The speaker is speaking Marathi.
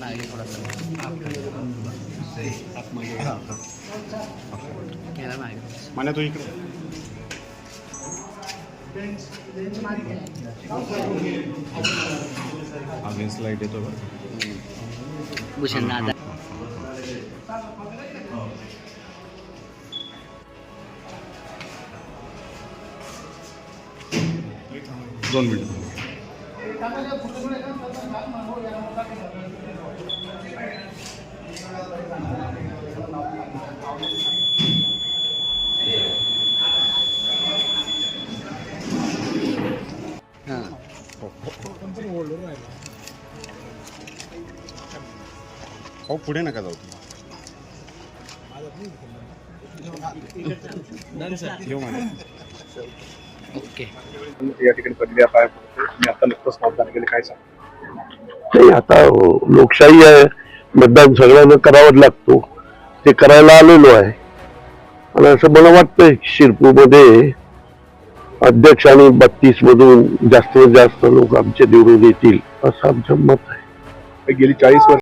थोडासा याला मागे मान्या तू इकडे. अगेन्स्ट लाइट येतो भूषण दादा. दोन मिनिट. हां पुढे नका जाऊ ओके. या ठिकाणी मी आता नुकतंच मतदान केले काय सांग नाही आता लोकशाही आहे मतदान सगळ्यांना करावंच लागतो. ते करायला आलेलो आहे. आणि असं मला वाटतंय शिरपूरमध्ये अध्यक्ष आणि बत्तीस मधून जास्तीत जास्त लोक आमचे निवडून येतील असं आमचं मत आहे. गेली चाळीस वर्ष